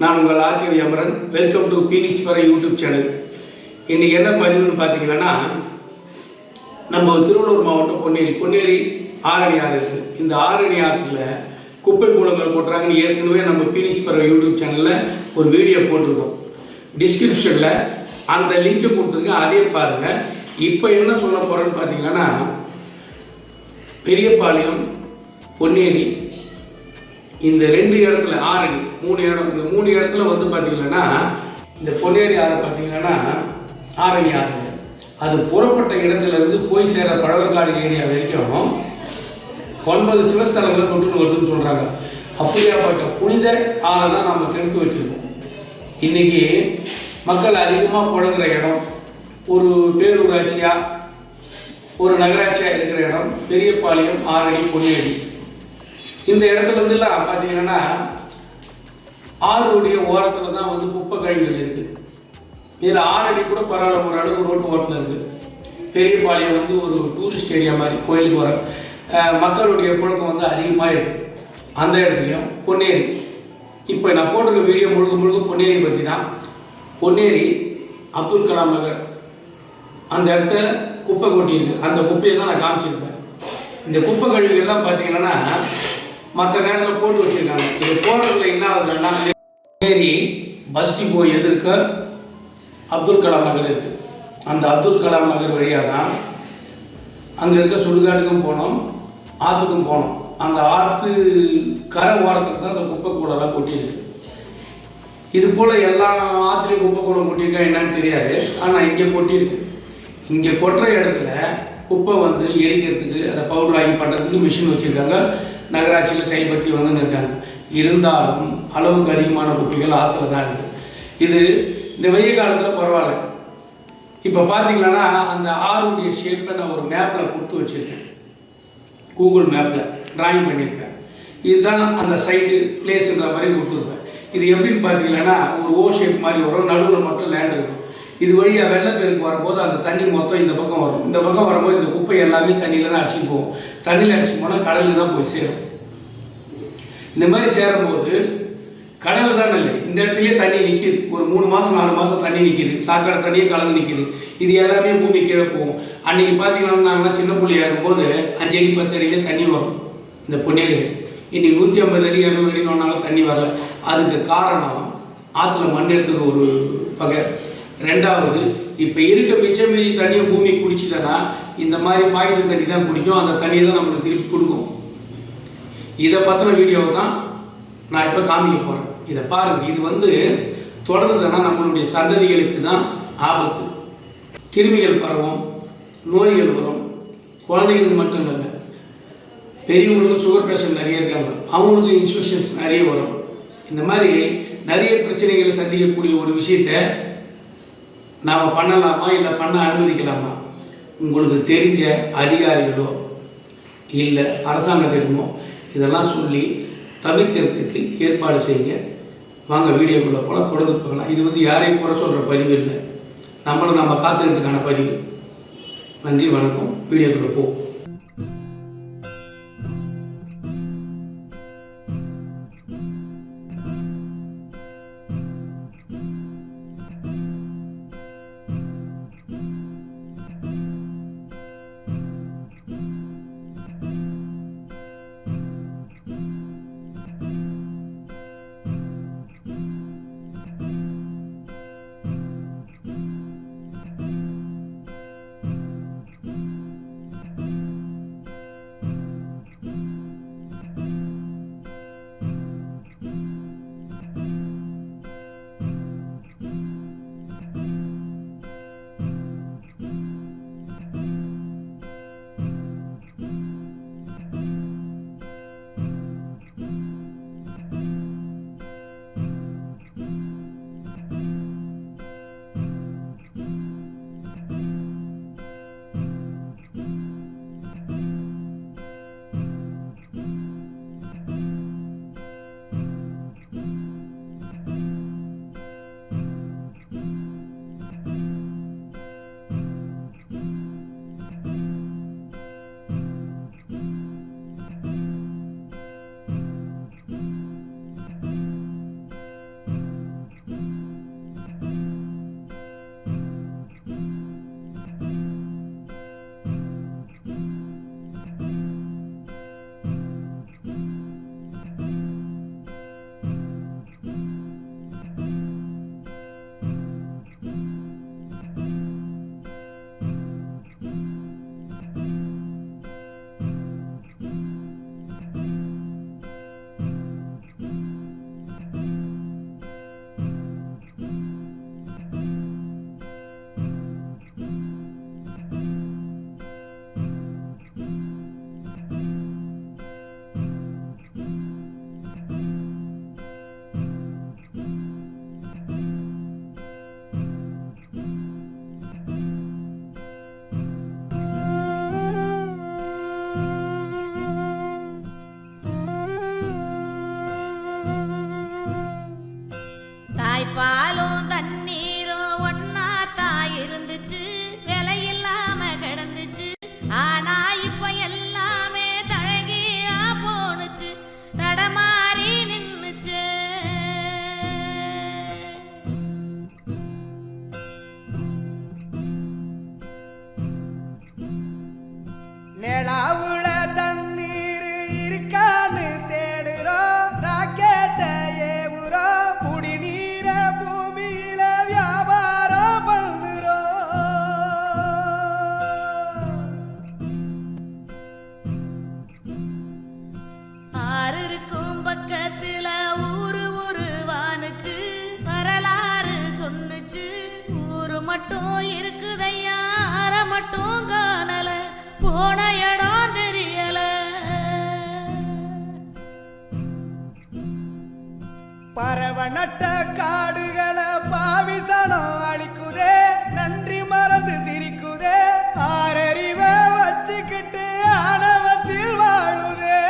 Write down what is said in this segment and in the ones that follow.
நான் உங்கள் R K Amaran. Welcome to Phoenix YouTube channel இன்றைக்கி என்ன பதிவுன்னு பார்த்தீங்கன்னா நம்ம திருவள்ளூர் மாவட்டம் பொன்னேரி. பொன்னேரி ஆரணி ஆறு இருக்குது இந்த ஆரணி ஆற்றில் குப்பை கூலங்கள் கொட்டுறாங்கன்னு ஏற்கனவே நம்ம பீனிக்ஸ் யூடியூப் சேனலில் ஒரு வீடியோ போட்டிருக்கோம். டிஸ்கிரிப்ஷனில் அந்த லிங்கை கொடுத்துருக்கேன். அதையும் பாருங்கள் இப்போ என்ன சொல்ல போகிறேன்னு பார்த்தீங்கன்னா பெரியபாளையம் பொன்னேரி இந்த ரெண்டு இடத்துல ஆறடி மூணு இடம் இந்த மூணு இடத்துல வந்து பார்த்தீங்கன்னா இந்த பொன்னேரி ஆறு பார்த்தீங்கன்னா ஆரணி ஆறு. அது புறப்பட்ட இடத்துலேருந்து போய் சேர பழவர்காடு ஏரியா வரைக்கும் ஒன்பது சிவஸ்தலங்களை தொட்டுன்னு வருதுன்னு சொல்கிறாங்க அப்படியாப்பட்ட புனித ஆறை தான் நம்ம கெடுத்து வச்சிருக்கோம். இன்னைக்கு மக்கள் அதிகமாக புழங்குற இடம் ஒரு பேரூராட்சியாக ஒரு நகராட்சியாக இருக்கிற இடம் பெரியபாளையம் ஆரணி பொன்னேரி இந்த இடத்துல இருந்துலாம் பார்த்தீங்கன்னா ஆறுடைய ஓரத்தில் தான் வந்து குப்பை கழிவுகள் இருக்குது இதில் ஆறடி கூட பரவாயில்ல ஒரு அளவு ரோட்டு ஓரத்தில் இருக்குது பெரியபாளையம் வந்து ஒரு டூரிஸ்ட் ஏரியா மாதிரி கோயிலுக்கு வர மக்களுடைய புழக்கம் வந்து அதிகமாக இருக்குது அந்த இடத்துலையும் பொன்னேரி. இப்போ நான் போட்டிருக்க வீடியோ முழுக்க முழுக்க பொன்னேரி பற்றி தான் பொன்னேரி அப்துல் கலாம் நகர். அந்த இடத்துல குப்பை கொட்டியிருக்கு. அந்த குப்பையை தான் நான் காமிச்சிருப்பேன். இந்த குப்பை கழிவுகள்லாம் பார்த்தீங்கன்னா மற்ற நேரத்தில் போட்டு வச்சுருக்காங்க. இது போடுறதுல என்ன ஆகுதுன்னா ஏறி பஸ் டிப்போ எதிர்க்க அப்துல் கலாம் நகர் இருக்குது அந்த அப்துல் கலாம் நகர் வழியாக தான் அங்கே இருக்க சுடுகாட்டுக்கும் போனோம் ஆற்றுக்கும் போனோம். அந்த ஆற்று கரை ஓரத்துக்கு தான் அந்த குப்பை கூடலாம் கொட்டியிருக்கு. இது போல் எல்லா ஆற்றுலையும் குப்பை கூடம் கொட்டியிருக்கா என்னன்னு தெரியாது. ஆனால் இங்கே கொட்டியிருக்கு. இங்கே கொட்டுற இடத்துல குப்பை வந்து எரிக்கிறதுக்கு அதை பவுடர் ஆகி பண்ணுறதுக்கு மிஷின் வச்சுருக்காங்க. நகராட்சியில் செயல்படுத்தி வந்துன்னு இருக்காங்க இருந்தாலும் அளவுக்கு அதிகமான குப்பைகள் ஆற்றுல தான் இருக்குது இது இந்த வெயில் காலத்தில் பரவாயில்ல. இப்போ பார்த்தீங்கன்னா அந்த ஆறுடைய ஷேப்பை நான் ஒரு மேப்பில் கொடுத்து வச்சுருக்கேன். கூகுள் மேப்பில் டிராயிங் பண்ணியிருப்பேன் இதுதான் அந்த சைட்டு பிளேஸுன்ற மாதிரி கொடுத்துருப்பேன். இது எப்படின்னு பார்த்தீங்கன்னா ஒரு ஓ ஷேப் மாதிரி வரும். நடுவில் மட்டும் லேண்ட் இருக்கும். இது வழியாக வெள்ளப்பெருக்கு வரும்போது அந்த தண்ணி மொத்தம் இந்த பக்கம் வரும். இந்த பக்கம் வரும்போது இந்த குப்பை எல்லாமே தண்ணியில் தான் அடிச்சு போகும். தண்ணியில் அடிச்சு போனால் கடலில் தான் போய் சேரும். இந்த மாதிரி சேரும்போது கடல் தான் இல்லை. இந்த இடத்துலயே தண்ணி நிற்கிது ஒரு மூணு மாதம் நாலு மாதம் தண்ணி நிற்கிது சாக்கடை தண்ணியும் கலந்து நிற்கிது இது எல்லாமே பூமி கீழே போகும். அன்னைக்கு பார்த்தீங்கன்னா நாங்களாம் சின்ன பிள்ளையா இருக்கும்போது அஞ்சு அடி பத்து அடியிலே தண்ணி வரும். இந்த பொன்னேரியில். இன்னைக்கு நூற்றி ஐம்பது அடி இரநூறு அடி ஒன்றாலும் தண்ணி வரல. அதுக்கு காரணம் ஆற்றுல மண் எடுத்தது ஒரு வகை ரெண்டாவது இப்போ இருக்க மிச்சம் மீதி தண்ணியை பூமி குடிச்சிட்டனா இந்த மாதிரி பாய்ச்சல் தண்ணி தான் குடிக்கும் அந்த தண்ணியை தான் நம்மளுக்கு திருப்பி கொடுக்கும். இதை பற்றின வீடியோவை தான் நான் இப்போ காமிக்க போகிறேன் இதை பாருங்கள் இது வந்து தொடர்ந்ததுன்னா நம்மளுடைய சந்ததிகளுக்கு தான் ஆபத்து. கிருமிகள் பரவும் நோய்கள் வரும். குழந்தைகளுக்கு மட்டும் இல்லை பெரியவங்களுக்கும் சுகர் பேஷண்ட் நிறைய இருக்காங்க. அவங்களுக்கும் இன்ஸ்பெக்ஷன்ஸ் நிறைய வரும். இந்த மாதிரி நிறைய பிரச்சனைகளை சந்திக்கக்கூடிய ஒரு விஷயத்தை நாம் பண்ணலாமா இல்லை பண்ண அனுமதிக்கலாமா? உங்களுக்கு தெரிஞ்ச அதிகாரிகளோ இல்லை அரசாங்கத்திடமோ இதெல்லாம் சொல்லி தவிர்க்கிறதுக்கு ஏற்பாடு செய்யுங்க. வாங்க வீடியோக்குள்ளே போல தொடர்ந்து போகலாம். இது வந்து யாரையும் குறை சொல்கிற பதிவு இல்லை. நம்மளும் நம்ம காத்துக்கிறதுக்கான பதிவு. நன்றி வணக்கம். வீடியோக்குள்ளே போ. நட்ட காடுகளை பாவிசனம் அழிக்குதே நன்றி மறந்து சிரிக்குதே ஆறறிவ வச்சுக்கிட்டு ஆணவத்தில் வாழுதே.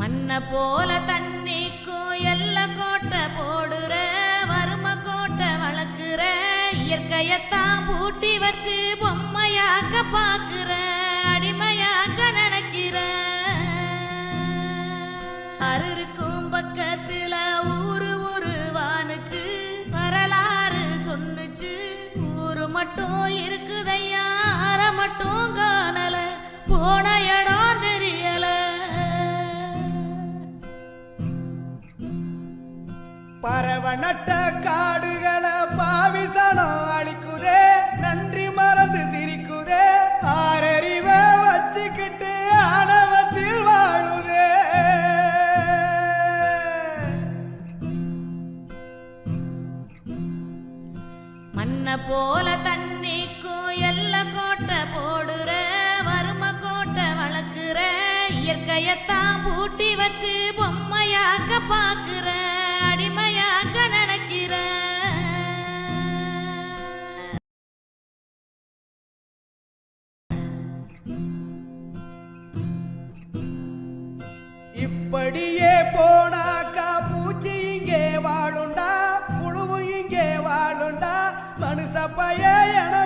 மண்ண போல தண்ணிக்கும் எல்ல கோட்டை போடுற வறும கோட்டை வளர்க்குற இயற்கையத்தான் பூட்டி வச்சு பொம்மையாக்க பாக்குற அடிமையாக்க இருக்கும் பக்கத்துல ஊரு ஊரு வானுச்சு வரலாறு சொன்னுச்சு. ஊரு மட்டும் இருக்குதையா? அற மட்டும் காணல. போன இடம் தெரியல. பறவை நட்ட காடுகளை பாவிசனம் இயற்கையத்தான் பூட்டி வச்சு பொம்மையாக்க பாக்குற அடிமையாக்க நினைக்கிற இப்படியே போனாக்கா பூச்சி இங்கே வாழுண்டா புழுவு இங்கே வாழுண்டா மனுஷ என